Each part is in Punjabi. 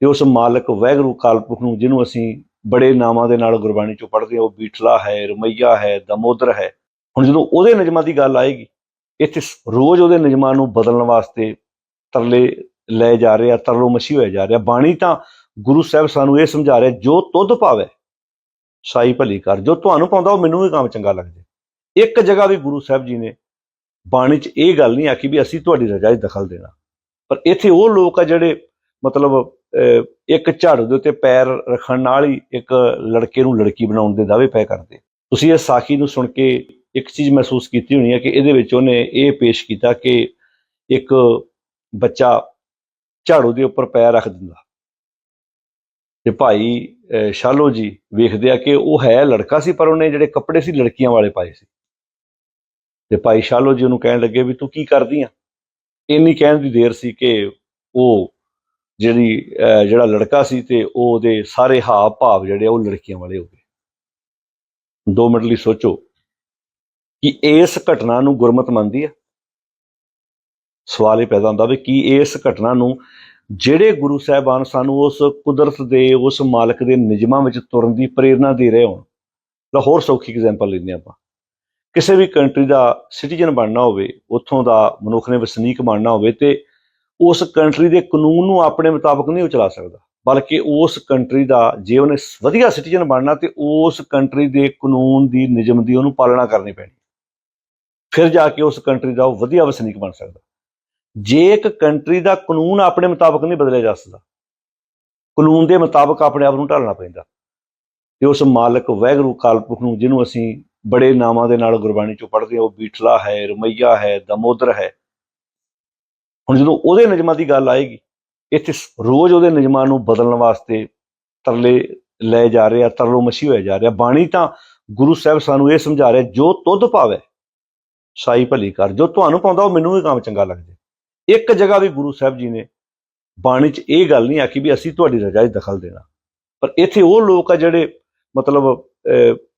ਤੇ ਉਸ ਮਾਲਕ ਵੈਗਰੂ ਕਾਲਪੁਖ ਨੂੰ, ਜਿਹਨੂੰ ਅਸੀਂ ਬੜੇ ਨਾਵਾਂ ਦੇ ਨਾਲ ਗੁਰਬਾਣੀ ਚੋਂ ਪੜ੍ਹਦੇ ਹਾਂ, ਉਹ ਬੀਠਲਾ ਹੈ, ਰਮਈਆ ਹੈ, ਦਮੋਦਰ ਹੈ। ਹੁਣ ਜਦੋਂ ਉਹਦੇ ਨਿਯਮਾਂ ਦੀ ਗੱਲ ਆਏਗੀ, ਇੱਥੇ ਰੋਜ਼ ਉਹਦੇ ਨਿਯਮਾਂ ਨੂੰ ਬਦਲਣ ਵਾਸਤੇ ਤਰਲੇ ਲੈ ਜਾ ਰਿਹਾ, ਤਰਲੋ ਮਸੀ ਹੋਇਆ ਜਾ ਰਿਹਾ। ਬਾਣੀ ਤਾਂ ਗੁਰੂ ਸਾਹਿਬ ਸਾਨੂੰ ਇਹ ਸਮਝਾ ਰਿਹਾ, ਜੋ ਤੁਧ ਪਾਵੇ ਸਾਈ ਭਲੀ ਕਰ। ਜੋ ਤੁਹਾਨੂੰ ਪਾਉਂਦਾ, ਉਹ ਮੈਨੂੰ ਵੀ ਕੰਮ ਚੰਗਾ ਲੱਗਦਾ ਇੱਕ ਜਗ੍ਹਾ ਵੀ ਗੁਰੂ ਸਾਹਿਬ ਜੀ ਨੇ ਬਾਣੀ 'ਚ ਇਹ ਗੱਲ ਨਹੀਂ ਆਖੀ ਵੀ ਅਸੀਂ ਤੁਹਾਡੀ ਰਜਾ 'ਚ ਦਖਲ ਦੇਣਾ। ਪਰ ਇੱਥੇ ਉਹ ਲੋਕ ਆ ਜਿਹੜੇ ਮਤਲਬ ਅਹ, ਇੱਕ ਝਾੜੂ ਦੇ ਉੱਤੇ ਪੈਰ ਰੱਖਣ ਨਾਲ ਹੀ ਇੱਕ ਲੜਕੇ ਨੂੰ ਲੜਕੀ ਬਣਾਉਣ ਦੇ ਦਾਅਵੇ ਪੈ ਕਰਦੇ। ਤੁਸੀਂ ਇਹ ਸਾਖੀ ਨੂੰ ਸੁਣ ਕੇ ਇੱਕ ਚੀਜ਼ ਮਹਿਸੂਸ ਕੀਤੀ ਹੋਣੀ ਹੈ ਕਿ ਇਹਦੇ ਵਿੱਚ ਉਹਨੇ ਇਹ ਪੇਸ਼ ਕੀਤਾ ਕਿ ਇੱਕ ਬੱਚਾ ਝਾੜੂ ਦੇ ਉੱਪਰ ਪੈਰ ਰੱਖ ਦਿੰਦਾ। ਤੇ ਭਾਈ ਅਹ, ਸ਼ਾਲੋ ਜੀ ਵੇਖਦੇ ਆ ਕਿ ਉਹ ਹੈ ਲੜਕਾ ਸੀ ਪਰ ਉਹਨੇ ਜਿਹੜੇ ਕੱਪੜੇ ਸੀ ਲੜਕੀਆਂ ਵਾਲੇ ਪਾਏ ਸੀ। ਤੇ ਭਾਈ ਸ਼ਾਲੋ ਜੀ ਉਹਨੂੰ ਕਹਿਣ ਲੱਗੇ ਵੀ ਤੂੰ ਕੀ ਕਰਦੀ ਆ? ਇੰਨੀ ਕਹਿਣ ਦੀ ਦੇਰ ਸੀ ਕਿ ਉਹ ਜਿਹੜੀ ਜਿਹੜਾ ਲੜਕਾ ਸੀ ਤੇ ਉਹ ਉਹਦੇ ਸਾਰੇ ਹਾਵ ਭਾਵ ਜਿਹੜੇ ਆ ਉਹ ਲੜਕੀਆਂ ਵਾਲੇ ਹੋ ਗਏ। 2 ਮਿੰਟ ਲਈ ਸੋਚੋ ਕਿ ਇਸ ਘਟਨਾ ਨੂੰ ਗੁਰਮਤ ਮੰਨਦੀ ਆ? ਸਵਾਲ ਇਹ ਪੈਦਾ ਹੁੰਦਾ ਵੀ ਕੀ ਇਸ ਘਟਨਾ ਨੂੰ ਜਿਹੜੇ ਗੁਰੂ ਸਾਹਿਬਾਨ ਸਾਨੂੰ ਉਸ ਕੁਦਰਤ ਦੇ, ਉਸ ਮਾਲਕ ਦੇ ਨਿਯਮਾਂ ਵਿੱਚ ਤੁਰਨ ਦੀ ਪ੍ਰੇਰਣਾ ਦੇ ਰਹੇ ਹੋਣ? ਤਾਂ ਹੋਰ ਸੌਖੀ ਐਗਜ਼ਾਮਪਲ ਲੈਂਦੇ ਆਪਾਂ। ਕਿਸੇ ਵੀ ਕੰਟਰੀ ਦਾ ਸਿਟੀਜ਼ਨ ਬਣਨਾ ਹੋਵੇ, ਉੱਥੋਂ ਦਾ ਮਨੁੱਖ ਨੇ ਵਸਨੀਕ ਬਣਨਾ ਹੋਵੇ ਤੇ ਉਸ ਕੰਟਰੀ ਦੇ ਕਾਨੂੰਨ ਨੂੰ ਆਪਣੇ ਮੁਤਾਬਕ ਨਹੀਂ ਉਹ ਚਲਾ ਸਕਦਾ। ਬਲਕਿ ਉਸ ਕੰਟਰੀ ਦਾ ਜੇ ਉਹਨੇ ਵਧੀਆ ਸਿਟੀਜ਼ਨ ਬਣਨਾ ਤੇ ਉਸ ਕੰਟਰੀ ਦੇ ਕਾਨੂੰਨ ਦੀ ਨਿਯਮ ਦੀ ਉਹਨੂੰ ਪਾਲਣਾ ਕਰਨੀ ਪੈਣੀ। ਫਿਰ ਜਾ ਕੇ ਉਸ ਕੰਟਰੀ ਦਾ ਉਹ ਵਧੀਆ ਵਸਨੀਕ ਬਣ ਸਕਦਾ। ਜੇ ਇੱਕ ਕੰਟਰੀ ਦਾ ਕਾਨੂੰਨ ਆਪਣੇ ਮੁਤਾਬਕ ਨਹੀਂ ਬਦਲਿਆ ਜਾ ਸਕਦਾ, ਕਾਨੂੰਨ ਦੇ ਮੁਤਾਬਕ ਆਪਣੇ ਆਪ ਨੂੰ ਢਾਲਣਾ ਪੈਂਦਾ। ਤੇ ਉਸ ਮਾਲਕ ਵੈਗਰੂ ਕਾਲਪੁਖ ਨੂੰ ਜਿਹਨੂੰ ਅਸੀਂ ਬੜੇ ਨਾਮਾਂ ਦੇ ਨਾਲ ਗੁਰਬਾਣੀ ਚੋਂ ਪੜ੍ਹਦੇ ਹਾਂ, ਉਹ ਬੀਠਲਾ ਹੈ, ਰਮਈਆ ਹੈ, ਦਮੋਦਰ ਹੈ ਹੁਣ ਜਦੋਂ ਉਹਦੇ ਨਿਯਮਾਂ ਦੀ ਗੱਲ ਆਏਗੀ, ਇੱਥੇ ਸ- ਰੋਜ਼ ਉਹਦੇ ਨਿਯਮਾਂ ਨੂੰ ਬਦਲਣ ਵਾਸਤੇ ਤਰਲੇ ਲੈ ਜਾ ਰਿਹਾ ਤਰਲੋ ਮਸੀ ਹੋਇਆ ਜਾ ਰਿਹਾ। ਬਾਣੀ ਤਾਂ ਗੁਰੂ ਸਾਹਿਬ ਸਾਨੂੰ ਇਹ ਸਮਝਾ ਰਿਹਾ, ਜੋ ਤੁਧ ਪਾਵੇ ਸਾਈ ਭਲੀ ਕਰ। ਜੋ ਤੁਹਾਨੂੰ ਪਾਉਂਦਾ ਉਹ ਮੈਨੂੰ ਵੀ ਕੰਮ ਚੰਗਾ ਲੱਗਦਾ ਇੱਕ ਜਗ੍ਹਾ ਵੀ ਗੁਰੂ ਸਾਹਿਬ ਜੀ ਨੇ ਬਾਣੀ 'ਚ ਇਹ ਗੱਲ ਨਹੀਂ ਆਖੀ ਵੀ ਅਸੀਂ ਤੁਹਾਡੀ ਰਜਾ 'ਚ ਦਖਲ ਦੇਣਾ। ਪਰ ਇੱਥੇ ਉਹ ਲੋਕ ਆ ਜਿਹੜੇ ਮਤਲਬ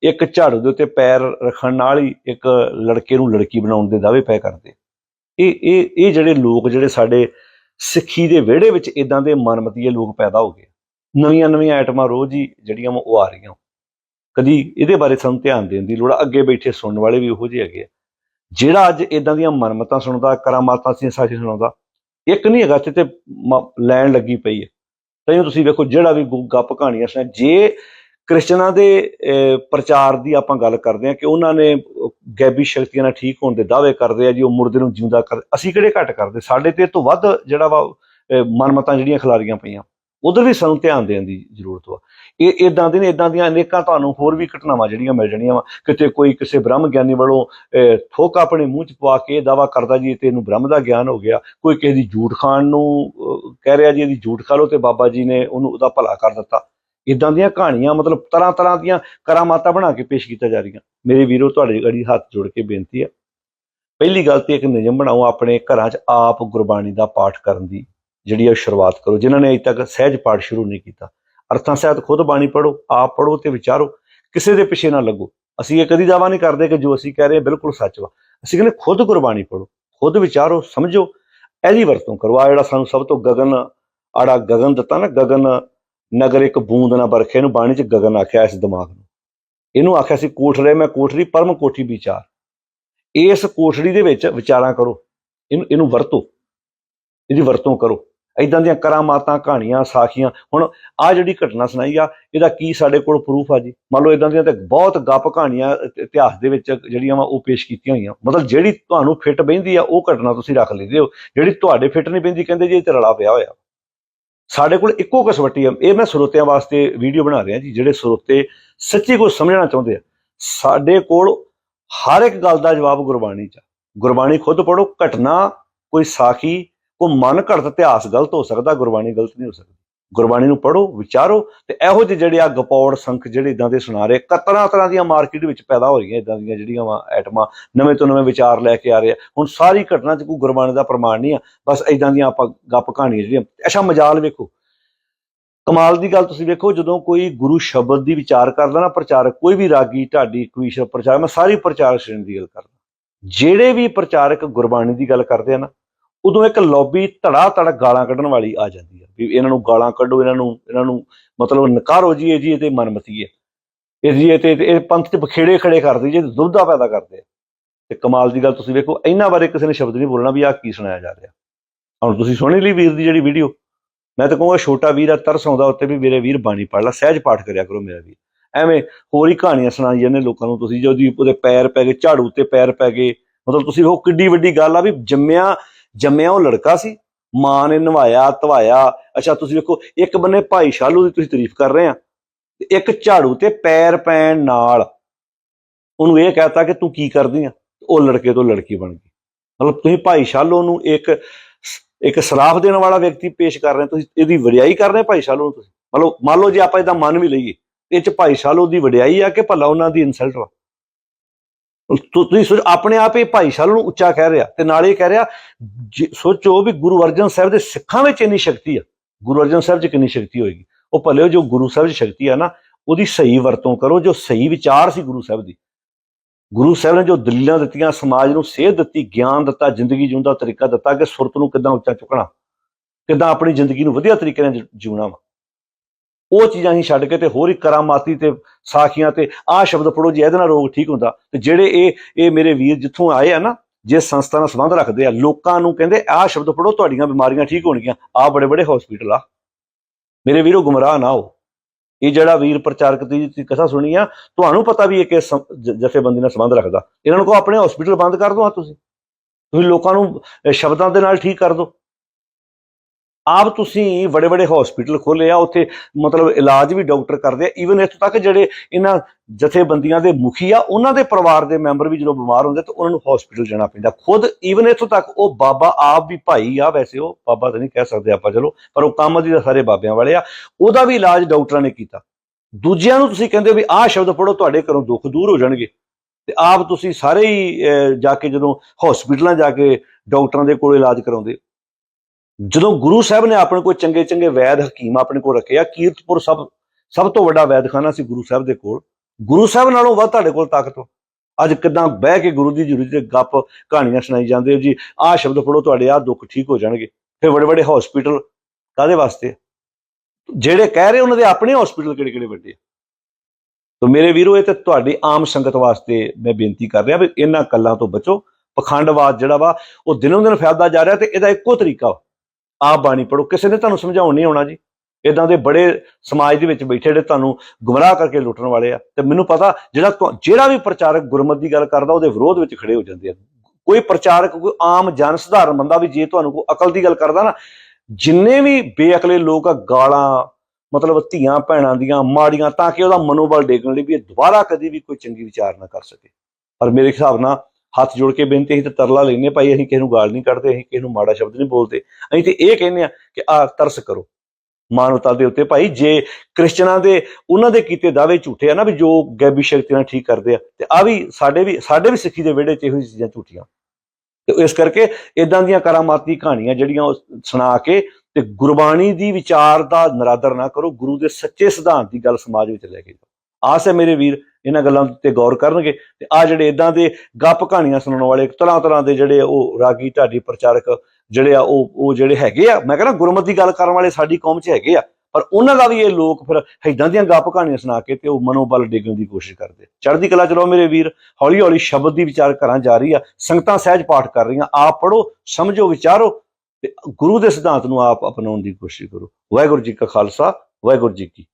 ਇੱਕ ਝਾੜੂ ਦੇ ਉੱਤੇ ਪੈਰ ਰੱਖਣ ਨਾਲ ਹੀ ਇੱਕ ਲੜਕੇ ਨੂੰ ਲੜਕੀ ਬਣਾਉਣ ਦੇ ਦਾਅਵੇ ਪੈ ਕਰਦੇ। ਇਹ ਇਹ ਇਹ ਜਿਹੜੇ ਲੋਕ, ਜਿਹੜੇ ਸਾਡੇ ਸਿੱਖੀ ਦੇ ਵਿਹੜੇ ਵਿੱਚ ਇਦਾਂ ਦੇ ਮਨਮਤੀਏ ਲੋਕ ਪੈਦਾ ਹੋ ਗਏ। ਨਵੀਆਂ ਨਵੀਆਂ ਆਈਟਮਾਂ ਰੋਜ਼ ਹੀ ਜਿਹੜੀਆਂ ਵਾ ਉਹ ਆ ਰਹੀਆਂ। ਕਦੀ ਇਹਦੇ ਬਾਰੇ ਸਾਨੂੰ ਧਿਆਨ ਦੇਣ ਦੀ ਲੋੜ ਆ। ਅੱਗੇ ਬੈਠੇ ਸੁਣਨ ਵਾਲੇ ਵੀ ਉਹੋ ਜਿਹੇ ਹੈਗੇ ਆ। ਜਿਹੜਾ ਅੱਜ ਇਦਾਂ ਦੀਆਂ ਮਨਮਤਾਂ ਸੁਣਦਾ, ਕਰਾਮਾਤਾਂ ਸੀ ਸਾਖੀ ਸੁਣਾਉਂਦਾ, ਇੱਕ ਨਹੀਂ ਹੈਗਾ ਤੇ ਮ- ਲੈਣ ਲੱਗੀ ਪਈ ਹੈ। ਤਾਂ ਤੁਸੀਂ ਵੇਖੋ ਜਿਹੜਾ ਵੀ ਗੁ- ਗੱਪ ਕਹਾਣੀਆਂ ਸੁਣਾ ਜੇ ਕ੍ਰਿਸਚਨਾਂ ਦੇ ਪ੍ਰਚਾਰ ਦੀ ਆਪਾਂ ਗੱਲ ਕਰਦੇ ਹਾਂ ਕਿ ਉਹਨਾਂ ਨੇ ਗੈਬੀ ਸ਼ਕਤੀਆਂ ਨਾਲ ਠੀਕ ਹੋਣ ਦੇ ਦਾਅਵੇ ਕਰਦੇ ਆ ਜੀ ਉਹ ਮੁਰਦੇ ਨੂੰ ਜਿਉਂਦਾ ਕਰ ਅਸੀਂ ਕਿਹੜੇ ਘੱਟ ਕਰਦੇ? ਸਾਡੇ ਤੇ ਇਹ ਤੋਂ ਵੱਧ ਜਿਹੜਾ ਵਾ ਮਨਮਤਾਂ ਜਿਹੜੀਆਂ ਖਿਲਾਰੀਆਂ ਪਈਆਂ ਉਧਰ ਵੀ ਸਾਨੂੰ ਧਿਆਨ ਦੇਣ ਦੀ ਜ਼ਰੂਰਤ ਵਾ। ਇਹ ਇਦਾਂ ਦੇ ਨੇ ਇਦਾਂ ਦੀਆਂ ਅਨੇਕਾਂ ਤੁਹਾਨੂੰ ਹੋਰ ਵੀ ਘਟਨਾਵਾਂ ਜਿਹੜੀਆਂ ਮਿਲ ਜਾਣੀਆਂ ਵਾ ਕਿਤੇ ਕੋਈ ਕਿਸੇ ਬ੍ਰਹਮ ਗਿਆਨੀ ਵੱਲੋਂ ਅਹ, ਥੋਕ ਆਪਣੇ ਮੂੰਹ ਚ ਪਵਾ ਕੇ ਇਹ ਦਾਵਾ ਕਰਦਾ ਜੀ ਤੇ ਇਹਨੂੰ ਬ੍ਰਹਮ ਦਾ ਗਿਆਨ ਹੋ ਗਿਆ ਕੋਈ ਕਿਸੇ ਦੀ ਝੂਠ ਖਾਣ ਨੂੰ ਕਹਿ ਰਿਹਾ ਜੀ ਇਹਦੀ ਝੂਠ ਖਾ ਲਓ ਤੇ ਬਾਬਾ ਜੀ ਨੇ ਉਹਨੂੰ ਉਹਦਾ ਭਲਾ ਕਰ ਦਿੱਤਾ। ਇਦਾਂ ਦੀਆਂ ਕਹਾਣੀਆਂ, ਮਤਲਬ ਤਰ੍ਹਾਂ ਤਰ੍ਹਾਂ ਦੀਆਂ ਕਰਾਮਾਤਾਂ ਬਣਾ ਕੇ ਪੇਸ਼ ਕੀਤਾ ਜਾ ਰਹੀਆਂ। ਮੇਰੇ ਵੀਰੋ, ਤੁਹਾਡੇ ਗੜੀ ਹੱਥ ਜੋੜ ਕੇ ਬੇਨਤੀ ਹੈ। ਪਹਿਲੀ ਗੱਲ ਤੇ ਇੱਕ ਨਿਯਮ ਬਣਾਓ, ਆਪਣੇ ਘਰਾਂ 'ਚ ਆਪ ਗੁਰਬਾਣੀ ਦਾ ਪਾਠ ਕਰਨ ਦੀ ਜਿਹੜੀ ਆ ਸ਼ੁਰੂਆਤ ਕਰੋ, ਜਿਨ੍ਹਾਂ ਨੇ ਅਜੇ ਤੱਕ ਸਹਿਜ ਪਾਠ ਸ਼ੁਰੂ ਨਹੀਂ ਕੀਤਾ। ਅਰਥਾਂ ਸਹਿਤ ਖੁਦ ਬਾਣੀ ਪੜੋ ਆਪ ਪੜੋ ਤੇ ਵਿਚਾਰੋ, ਕਿਸੇ ਦੇ ਪਿੱਛੇ ਨਾ ਲੱਗੋ। ਅਸੀਂ ਇਹ ਕਦੀ ਦਾਵਾ ਨਹੀਂ ਕਰਦੇ ਕਿ ਜੋ ਅਸੀਂ ਕਹਿ ਰਹੇ ਹਾਂ ਬਿਲਕੁਲ ਸੱਚ ਵਾ। ਅਸੀਂ ਕਹਿੰਦੇ ਖੁਦ ਗੁਰਬਾਣੀ ਪੜੋ ਖੁਦ ਵਿਚਾਰੋ, ਸਮਝੋ, ਇਹਦੀ ਵਰਤੋਂ ਕਰੋ। ਆ ਜਿਹੜਾ ਸਾਨੂੰ ਸਭ ਤੋਂ ਗਗਨ, ਆੜਾ ਗਗਨ ਦਿੱਤਾ ਨਾ, ਗਗਨ ਨਗਰ ਇੱਕ ਬੂੰਦ ਨਾ ਬਰਖੇ ਨੂੰ ਬਾਣੀ ਚ ਗਗਨ ਆਖਿਆ ਇਸ ਦਿਮਾਗ ਨੂੰ। ਇਹਨੂੰ ਆਖਿਆ ਸੀ, ਕੋਠੜੇ, ਮੈਂ ਕੋਠੜੀ, ਪਰਮ ਕੋਠੀ ਵਿਚਾਰ। ਇਸ ਕੋਠੜੀ ਦੇ ਵਿੱਚ ਵਿਚਾਰਾਂ ਕਰੋ। ਇਹਨੂੰ ਇਹਨੂੰ ਵਰਤੋ। ਇਹਦੀ ਵਰਤੋਂ ਕਰੋ। ਇਦਾਂ ਦੀਆਂ ਕਰਾਮਾਤਾਂ ਕਹਾਣੀਆਂ, ਸਾਖੀਆਂ। ਹੁਣ ਆ ਜਿਹੜੀ ਘਟਨਾ ਸੁਣਾਈ ਆ, ਇਹਦਾ ਕੀ ਸਾਡੇ ਕੋਲ ਪ੍ਰੂਫ ਆ ਜੀ? ਮੰਨ ਲਓ ਇਦਾਂ ਦੀਆਂ ਤੇ ਬਹੁਤ ਗੱਪ ਕਹਾਣੀਆਂ ਇਤਿਹਾਸ ਦੇ ਵਿੱਚ ਜਿਹੜੀਆਂ ਵਾ ਉਹ ਪੇਸ਼ ਕੀਤੀਆਂ ਹੋਈਆਂ। ਮਤਲਬ ਜਿਹੜੀ ਤੁਹਾਨੂੰ ਫਿੱਟ ਬਹਿੰਦੀ ਆ, ਉਹ ਘਟਨਾ ਤੁਸੀਂ ਰੱਖ ਲੈਂਦੇ ਹੋ। ਜਿਹੜੀ ਤੁਹਾਡੇ ਫਿੱਟ ਨਹੀਂ ਬਹਿੰਦੀ, ਕਹਿੰਦੇ ਜੀ ਇਹ ਤੇ ਰਲਾ ਪਿਆ ਹੋਇਆ। ਸਾਡੇ ਕੋਲ ਇੱਕੋ ਕਸਵੱਟੀ ਆ। ਇਹ ਮੈਂ ਸਰੋਤਿਆਂ ਵਾਸਤੇ ਵੀਡੀਓ ਬਣਾ ਰਿਹਾ ਜੀ, ਜਿਹੜੇ ਸਰੋਤੇ ਸੱਚੀ ਕੁਝ ਸਮਝਣਾ ਚਾਹੁੰਦੇ ਆ। ਸਾਡੇ ਕੋਲ ਹਰ ਇੱਕ ਗੱਲ ਦਾ ਜਵਾਬ ਗੁਰਬਾਣੀ ਚ ਆ। ਗੁਰਬਾਣੀ ਖੁਦ ਪੜੋ ਘਟਨਾ, ਕੋਈ ਸਾਖੀ ਕੋ ਮਨ ਘੜਤ ਇਤਿਹਾਸ ਗਲਤ ਹੋ ਸਕਦਾ, ਗੁਰਬਾਣੀ ਗਲਤ ਨਹੀਂ ਹੋ ਸਕਦੀ। ਗੁਰਬਾਣੀ ਨੂੰ ਪੜੋ ਵਿਚਾਰੋ ਤੇ ਇਹੋ ਜਿਹੇ ਜਿਹੜੇ ਆ ਗਪੌੜ, ਸੰਖ ਜਿਹੜੇ ਇਦਾਂ ਦੇ ਸੁਣਾ ਰਹੇ ਕਤਰਾ ਤਰ੍ਹਾਂ ਦੀਆਂ ਮਾਰਕੀਟ ਵਿੱਚ ਪੈਦਾ ਹੋ ਰਹੀਆਂ ਇਦਾਂ ਦੀਆਂ ਜਿਹੜੀਆਂ ਵਾ ਐਟਮਾਂ, ਨਵੇਂ ਤੋਂ ਨਵੇਂ ਵਿਚਾਰ ਲੈ ਕੇ ਆ ਰਹੇ ਆ। ਹੁਣ ਸਾਰੀ ਘਟਨਾ 'ਚ ਕੋਈ ਗੁਰਬਾਣੀ ਦਾ ਪ੍ਰਮਾਣ ਨਹੀਂ ਆ, ਬਸ ਇਦਾਂ ਦੀਆਂ ਆਪਾਂ ਗੱਪ ਕਹਾਣੀਆਂ ਜਿਹੜੀਆਂ, ਅੱਛਾ ਮਜਾਲ ਵੇਖੋ। ਕਮਾਲ ਦੀ ਗੱਲ ਤੁਸੀਂ ਵੇਖੋ, ਜਦੋਂ ਕੋਈ ਗੁਰੂ ਸ਼ਬਦ ਦੀ ਵਿਚਾਰ ਕਰਦਾ ਨਾ ਪ੍ਰਚਾਰਕ, ਕੋਈ ਵੀ ਰਾਗੀ, ਢਾਡੀ ਕੋਈ ਸ਼ਬਦ ਪ੍ਰਚਾਰਕ ਮੈਂ ਸਾਰੀ ਪ੍ਰਚਾਰਕ ਸ਼੍ਰੇਣੀ ਦੀ ਗੱਲ ਕਰਦਾ। ਜਿਹੜੇ ਵੀ ਪ੍ਰਚਾਰਕ ਗੁਰਬਾਣੀ ਦੀ ਗੱਲ ਕਰਦੇ ਆ ਨਾ ਉਦੋਂ ਇੱਕ ਲੌਬੀ ਧੜਾ ਧੜ ਗਾਲਾਂ ਕੱਢਣ ਵਾਲੀ ਆ ਜਾਂਦੀ ਹੈ ਵੀ ਇਹਨਾਂ ਨੂੰ ਗਾਲਾਂ ਕੱਢੋ, ਇਹਨਾਂ ਨੂੰ ਇਹਨਾਂ ਨੂੰ ਮਤਲਬ ਨਕਾਰੋ ਜੀ, ਇਹ ਜੀ, ਇਹ ਤੇ ਮਨਮਤੀ ਹੈ ਇਹ ਜੀ, ਇਹ ਤੇ, ਇਹ ਪੰਥ 'ਚ ਬਖੇੜੇ ਖੜੇ ਕਰਦੇ, ਜੇ ਦੁਬਦਾ ਪੈਦਾ ਕਰਦੇ ਆ। ਤੇ ਕਮਾਲ ਦੀ ਗੱਲ ਤੁਸੀਂ ਵੇਖੋ ਇਹਨਾਂ ਬਾਰੇ ਕਿਸੇ ਨੇ ਸ਼ਬਦ ਨਹੀਂ ਬੋਲਣਾ ਵੀ ਆਹ ਕੀ ਸੁਣਾਇਆ ਜਾ ਰਿਹਾ। ਹੁਣ ਤੁਸੀਂ ਸੁਣੀ ਲਈ ਵੀਰ ਦੀ ਜਿਹੜੀ ਵੀਡੀਓ। ਮੈਂ ਤਾਂ ਕਹੂੰਗਾ ਛੋਟਾ ਵੀਰ ਆ, ਤਰਸ ਆਉਂਦਾ ਉੱਤੇ ਵੀ ਮੇਰੇ ਵੀਰ ਬਾਣੀ ਪੜ ਲੈ, ਸਹਿਜ ਪਾਠ ਕਰਿਆ ਕਰੋ ਮੇਰਾ ਵੀਰ। ਐਵੇਂ ਹੋਰ ਹੀ ਕਹਾਣੀਆਂ ਸੁਣਾਈ ਜਾਂਦੇ ਲੋਕਾਂ ਨੂੰ ਤੁਸੀਂ ਜਦੋਂ ਉਹਦੇ ਪੈਰ ਪੈ ਗਏ, ਝਾੜੂ ਤੇ ਪੈਰ ਪੈ ਗਏ। ਮਤਲਬ ਤੁਸੀਂ ਉਹ ਕਿੱਡੀ ਵੱਡੀ ਗੱਲ ਆ ਵੀ ਜੰਮਿਆ ਜੰਮਿਆ ਉਹ ਲੜਕਾ ਸੀ। ਮਾਂ ਨੇ ਨਵਾਇਆ, ਧਵਾਇਆ। ਅੱਛਾ, ਤੁਸੀਂ ਵੇਖੋ, ਇੱਕ ਬੰਨੇ ਭਾਈ ਸ਼ਾਲੂ ਦੀ ਤੁਸੀਂ ਤਾਰੀਫ ਕਰ ਰਹੇ ਆ। ਇੱਕ ਝਾੜੂ ਤੇ ਪੈਰ ਪੈਣ ਨਾਲ ਉਹਨੂੰ ਇਹ ਕਹਤਾ ਕਿ ਤੂੰ ਕੀ ਕਰਦੀ ਆ? ਉਹ ਲੜਕੇ ਤੋਂ ਲੜਕੀ ਬਣ ਗਈ। ਮਤਲਬ ਤੁਸੀਂ ਭਾਈ ਸ਼ਾਲੂ ਨੂੰ ਇੱਕ ਇੱਕ ਸਰਾਫ ਦੇਣ ਵਾਲਾ ਵਿਅਕਤੀ ਪੇਸ਼ ਕਰ ਰਹੇ ਤੁਸੀਂ ਇਹਦੀ ਵਡਿਆਈ ਕਰ ਰਹੇ ਭਾਈ ਸ਼ਾਲੂ ਨੂੰ ਤੁਸੀਂ? ਮਤਲਬ ਮੰਨ ਲਓ ਜੇ ਆਪਾਂ ਇਹਦਾ ਮਨ ਵੀ ਲਈਏ, ਇਹ ਚ ਭਾਈ ਸ਼ਾਲੂ ਦੀ ਵਡਿਆਈ ਆ ਕਿ ਭਲਾ ਉਹਨਾਂ ਦੀ ਇਨਸਲਟ ਵਾ? ਤੁਸੀਂ ਸੋਚ ਆਪਣੇ ਆਪ ਹੀ ਭਾਈ ਨੂੰ ਉੱਚਾ ਕਹਿ ਰਿਹਾ ਤੇ ਨਾਲ ਇਹ ਕਹਿ ਰਿਹਾ ਸੋਚੋ ਵੀ ਗੁਰੂ ਅਰਜਨ ਸਾਹਿਬ ਦੇ ਸਿੱਖਾਂ ਵਿੱਚ ਇੰਨੀ ਸ਼ਕਤੀ ਆ। ਗੁਰੂ ਅਰਜਨ ਸਾਹਿਬ 'ਚ ਕਿੰਨੀ ਸ਼ਕਤੀ ਹੋਏਗੀ? ਉਹ ਭਲੇ ਜੋ ਗੁਰੂ ਸਾਹਿਬ 'ਚ ਸ਼ਕਤੀ ਆ ਨਾ, ਉਹਦੀ ਸਹੀ ਵਰਤੋਂ ਕਰੋ, ਜੋ ਸਹੀ ਵਿਚਾਰ ਸੀ ਗੁਰੂ ਸਾਹਿਬ ਦੀ। ਗੁਰੂ ਸਾਹਿਬ ਨੇ ਜੋ ਦਲੀਲਾਂ ਦਿੱਤੀਆਂ, ਸਮਾਜ ਨੂੰ ਸੇਧ ਦਿੱਤੀ, ਗਿਆਨ ਦਿੱਤਾ, ਜ਼ਿੰਦਗੀ ਜਿਉਣ ਦਾ ਤਰੀਕਾ ਦਿੱਤਾ ਕਿ ਸੁਰਤ ਨੂੰ ਕਿੱਦਾਂ ਉੱਚਾ ਚੁੱਕਣਾ, ਕਿੱਦਾਂ ਆਪਣੀ ਜ਼ਿੰਦਗੀ ਨੂੰ ਵਧੀਆ ਤਰੀਕੇ ਨਾਲ ਜੀ- ਜਿਉਣਾ ਵਾ। ਉਹ ਚੀਜ਼ਾਂ ਹੀ ਛੱਡ ਕੇ ਤੇ ਹੋਰ ਹੀ ਕਰਾਮਾਤੀ ਤੇ ਸਾਖੀਆਂ ਤੇ ਆਹ ਸ਼ਬਦ ਪੜੋ ਜੀ, ਇਹਦੇ ਨਾਲ ਰੋਗ ਠੀਕ ਹੁੰਦਾ। ਤੇ ਜਿਹੜੇ ਇਹ ਇਹ ਮੇਰੇ ਵੀਰ ਜਿੱਥੋਂ ਆਏ ਆ ਨਾ ਜਿਸ ਸੰਸਥਾ ਨਾਲ ਸੰਬੰਧ ਰੱਖਦੇ ਆ, ਲੋਕਾਂ ਨੂੰ ਕਹਿੰਦੇ ਆਹ ਸ਼ਬਦ ਪੜੋ, ਤੁਹਾਡੀਆਂ ਬਿਮਾਰੀਆਂ ਠੀਕ ਹੋਣਗੀਆਂ। ਆਹ ਬੜੇ ਬੜੇ ਹਸਪੀਟਲ ਆ। ਮੇਰੇ ਵੀਰੋ, ਗੁੰਮਰਾਹ ਨਾ ਹੋ। ਇਹ ਜਿਹੜਾ ਵੀਰ ਪ੍ਰਚਾਰਕ ਦੀ ਤੁਸੀਂ ਕਥਾ ਸੁਣੀ ਆ, ਤੁਹਾਨੂੰ ਪਤਾ ਵੀ ਇਹ ਕਿਸ ਜਥੇਬੰਦੀ ਨਾਲ ਸੰਬੰਧ ਰੱਖਦਾ। ਇਹਨਾਂ ਨੂੰ ਕਹੋ, ਆਪਣੇ ਹਸਪੀਟਲ ਬੰਦ ਕਰ ਦੋ ਆ ਤੁਸੀਂ। ਤੁਸੀਂ ਲੋਕਾਂ ਨੂੰ ਸ਼ਬਦਾਂ ਦੇ ਨਾਲ ਠੀਕ ਕਰ ਦਿਓ ਆਪ ਤੁਸੀਂ ਬੜੇ ਬੜੇ ਹਸਪੀਟਲ ਖੋਲੇ ਆ, ਉੱਥੇ ਮਤਲਬ ਇਲਾਜ ਵੀ ਡਾਕਟਰ ਕਰਦੇ ਆ ਈਵਨ ਇੱਥੋਂ ਤੱਕ ਜਿਹੜੇ ਇਹਨਾਂ ਜਥੇਬੰਦੀਆਂ ਦੇ ਮੁਖੀ ਆ, ਉਹਨਾਂ ਦੇ ਪਰਿਵਾਰ ਦੇ ਮੈਂਬਰ ਵੀ ਜਦੋਂ ਬਿਮਾਰ ਹੁੰਦੇ ਤਾਂ ਉਹਨਾਂ ਨੂੰ ਹਸਪੀਟਲ ਜਾਣਾ ਪੈਂਦਾ। ਖੁਦ ਈਵਨ ਇੱਥੋਂ ਤੱਕ ਉਹ ਬਾਬਾ ਆਪ ਵੀ ਭਾਈ ਆ, ਵੈਸੇ ਉਹ ਬਾਬਾ ਤਾਂ ਨਹੀਂ ਕਹਿ ਸਕਦੇ ਆਪਾਂ, ਚਲੋ, ਪਰ ਉਹ ਕੰਮ ਦੀ ਤਾਂ ਸਾਰੇ ਬਾਬਿਆਂ ਵਾਲੇ ਆ। ਉਹਦਾ ਵੀ ਇਲਾਜ ਡਾਕਟਰਾਂ ਨੇ ਕੀਤਾ। ਦੂਜਿਆਂ ਨੂੰ ਤੁਸੀਂ ਕਹਿੰਦੇ ਹੋ ਵੀ ਆਹ ਸ਼ਬਦ ਪੜੋ ਤੁਹਾਡੇ ਘਰੋਂ ਦੁੱਖ ਦੂਰ ਹੋ ਜਾਣਗੇ। ਤੇ ਆਪ ਤੁਸੀਂ ਸਾਰੇ ਹੀ ਜਾ ਕੇ ਜਦੋਂ ਹਸਪੀਟਲਾਂ ਜਾ ਕੇ ਡਾਕਟਰਾਂ ਦੇ ਕੋਲ ਇਲਾਜ ਕਰਾਉਂਦੇ ਜਦੋਂ ਗੁਰੂ ਸਾਹਿਬ ਨੇ ਆਪਣੇ ਕੋਲ ਚੰਗੇ ਚੰਗੇ ਵੈਦ ਹਕੀਮ ਆਪਣੇ ਕੋਲ ਰੱਖਿਆ ਕੀਰਤਪੁਰ ਸਭ ਸਭ ਤੋਂ ਵੱਡਾ ਵੈਦਖਾਨਾ ਸੀ ਗੁਰੂ ਸਾਹਿਬ ਦੇ ਕੋਲ। ਗੁਰੂ ਸਾਹਿਬ ਨਾਲੋਂ ਵੱਧ ਤੁਹਾਡੇ ਕੋਲ ਤਾਕਤ ਹੋ ਅੱਜ ਕਿਦਾਂ ਬਹਿ ਕੇ ਗੁਰੂ ਦੀ ਜ਼ਰੂਰਤ ਤੇ ਗੱਪ ਕਹਾਣੀਆਂ ਸੁਣਾਈ ਜਾਂਦੇ ਹੋ ਜੀ, ਆਹ ਸ਼ਬਦ ਪੜੋ ਤੁਹਾਡੇ ਆਹ ਦੁੱਖ ਠੀਕ ਹੋ ਜਾਣਗੇ। ਫਿਰ ਵੱਡੇ ਵੱਡੇ ਹਸਪੀਟਲ ਕਾਦੇ ਵਾਸਤੇ ਜਿਹੜੇ ਕਹਿ ਰਹੇ ਉਹਨਾਂ ਦੇ ਆਪਣੇ ਹਸਪੀਟਲ ਕਿਹੜੇ ਕਿਹੜੇ ਵੱਡੇ ਆ? ਤਾਂ ਮੇਰੇ ਵੀਰੋ, ਇਹ ਤੇ ਤੁਹਾਡੀ ਆਮ ਸੰਗਤ ਵਾਸਤੇ ਮੈਂ ਬੇਨਤੀ ਕਰ ਰਿਹਾ ਵੀ ਇਹਨਾਂ ਕੱਲਾਂ ਤੋਂ ਬਚੋ। ਪਖੰਡਵਾਦ ਜਿਹੜਾ ਵਾ, ਉਹ ਦਿਨੋਂ ਦਿਨ ਫੈਲਦਾ ਜਾ ਰਿਹਾ ਤੇ ਇਹਦਾ ਇੱਕੋ ਤਰੀਕਾ ਵਾ। ਆਪ ਬਾਣੀ ਪੜੋ ਕਿਸੇ ਨੇ ਤੁਹਾਨੂੰ ਸਮਝਾਉਣ ਨਹੀਂ ਆਉਣਾ ਜੀ। ਇਦਾਂ ਦੇ ਬੜੇ ਸਮਾਜ ਦੇ ਵਿੱਚ ਬੈਠੇ ਜਿਹੜੇ ਤੁਹਾਨੂੰ ਗੁੰਮਰਾਹ ਕਰਕੇ ਲੁੱਟਣ ਵਾਲੇ ਆ, ਤੇ ਮੈਨੂੰ ਪਤਾ ਜਿਹੜਾ ਜਿਹੜਾ ਵੀ ਪ੍ਰਚਾਰਕ ਗੁਰਮਤ ਦੀ ਗੱਲ ਕਰਦਾ, ਉਹਦੇ ਵਿਰੋਧ ਵਿੱਚ ਖੜੇ ਹੋ ਜਾਂਦੇ ਆ। ਕੋਈ ਪ੍ਰਚਾਰਕ, ਕੋਈ ਆਮ ਜਨ ਸਧਾਰਨ ਬੰਦਾ ਵੀ ਜੇ ਤੁਹਾਨੂੰ ਕੋਈ ਅਕਲ ਦੀ ਗੱਲ ਕਰਦਾ ਨਾ, ਜਿੰਨੇ ਵੀ ਬੇਅਕਲੇ ਲੋਕ ਆ, ਗਾਲਾਂ, ਮਤਲਬ ਧੀਆਂ ਭੈਣਾਂ ਦੀਆਂ, ਮਾੜੀਆਂ, ਤਾਂ ਕਿ ਉਹਦਾ ਮਨੋਬਲ ਡੇਗਣ ਲਈ ਵੀ ਇਹ ਦੁਬਾਰਾ ਕਦੀ ਵੀ ਕੋਈ ਚੰਗੀ ਵਿਚਾਰ ਨਾ ਕਰ ਸਕੇ। ਪਰ ਮੇਰੇ ਹਿਸਾਬ ਨਾਲ ਹੱਥ ਜੋੜ ਕੇ ਬੇਨਤੀ ਅਸੀਂ ਤਾਂ ਤਰਲਾ ਲੈਨੇ ਭਾਈ, ਅਸੀਂ ਕਿਸੇ ਨੂੰ ਗਾਲ ਨਹੀਂ ਕੱਢਦੇ, ਅਸੀਂ ਕਿਸੇ ਨੂੰ ਮਾੜਾ ਸ਼ਬਦ ਨਹੀਂ ਬੋਲਦੇ। ਅਸੀਂ ਤੇ ਇਹ ਕਹਿੰਦੇ ਆ ਕਿ ਆ ਤਰਸ ਕਰੋ। ਮਾਨਵਤਾ ਦੇ ਉੱਤੇ ਭਾਈ, ਜੇ ਕ੍ਰਿਸਚਨਾਂ ਦੇ, ਉਹਨਾਂ ਦੇ ਕੀਤੇ ਦਾਅਵੇ ਝੂਠੇ ਆ ਨਾ ਵੀ ਜੋ ਗੈਬੀ ਸ਼ਕਤੀ ਨਾਲ ਠੀਕ ਕਰਦੇ ਆ, ਤੇ ਆ ਵੀ ਸਾਡੇ ਵੀ ਸਾਡੇ ਵੀ ਸਿੱਖੀ ਦੇ ਵਿਹੜੇ 'ਚ ਇਹੋ ਜਿਹੀ ਚੀਜ਼ਾਂ ਝੂਠੀਆਂ। ਤੇ ਇਸ ਕਰਕੇ ਇਦਾਂ ਦੀਆਂ ਕਰਾਮਾਤੀ ਕਹਾਣੀਆਂ ਜਿਹੜੀਆਂ ਉਹ ਸੁਣਾ ਕੇ ਤੇ ਗੁਰਬਾਣੀ ਦੀ ਵਿਚਾਰ ਦਾ ਨਰਾਦਰ ਨਾ ਕਰੋ, ਗੁਰੂ ਦੇ ਸੱਚੇ ਸਿਧਾਂਤ ਦੀ ਗੱਲ ਸਮਾਜ ਵਿੱਚ ਲੈ ਕੇ ਜਾਓ। ਆਸ ਹੈ ਮੇਰੇ ਵੀਰ, ਇਹਨਾਂ ਗੱਲਾਂ ਤੇ ਗੌਰ ਕਰਨਗੇ। ਤੇ ਆ ਜਿਹੜੇ ਇਦਾਂ ਦੇ ਗੱਪ ਕਹਾਣੀਆਂ ਸੁਣਾਉਣ ਵਾਲੇ, ਤਰ੍ਹਾਂ ਤਰ੍ਹਾਂ ਦੇ ਜਿਹੜੇ ਉਹ ਰਾਗੀ ਢਾਡੀ ਪ੍ਰਚਾਰਕ ਜਿਹੜੇ ਆ, ਉਹ ਉਹ ਜਿਹੜੇ ਹੈਗੇ ਆ, ਮੈਂ ਕਹਿੰਦਾ ਗੁਰਮਤ ਦੀ ਗੱਲ ਕਰਨ ਵਾਲੇ ਸਾਡੀ ਕੌਮ 'ਚ ਹੈਗੇ ਆ, ਪਰ ਉਹਨਾਂ ਦਾ ਵੀ ਇਹ ਲੋਕ ਫਿਰ ਇਦਾਂ ਦੀਆਂ ਗੱਪ ਕਹਾਣੀਆਂ ਸੁਣਾ ਕੇ ਤੇ ਉਹ ਮਨੋਬਲ ਡੇਗਣ ਦੀ ਕੋਸ਼ਿਸ਼ ਕਰਦੇ। ਚੜ੍ਹਦੀ ਕਲਾ ਚਲੋ ਮੇਰੇ ਵੀਰ ਹੌਲੀ ਹੌਲੀ ਸ਼ਬਦ ਦੀ ਵਿਚਾਰ ਘਰਾਂ ਜਾ ਰਹੀ ਆ, ਸੰਗਤਾਂ ਸਹਿਜ ਪਾਠ ਕਰ ਰਹੀਆਂ, ਆਪ ਪੜੋ ਸਮਝੋ, ਵਿਚਾਰੋ ਤੇ ਗੁਰੂ ਦੇ ਸਿਧਾਂਤ ਨੂੰ ਆਪ ਅਪਣਾਉਣ ਦੀ ਕੋਸ਼ਿਸ਼ ਕਰੋ। ਵਾਹਿਗੁਰੂ ਜੀ ਕਾ ਖਾਲਸਾ, ਵਾਹਿਗੁਰੂ ਜੀ ਕੀ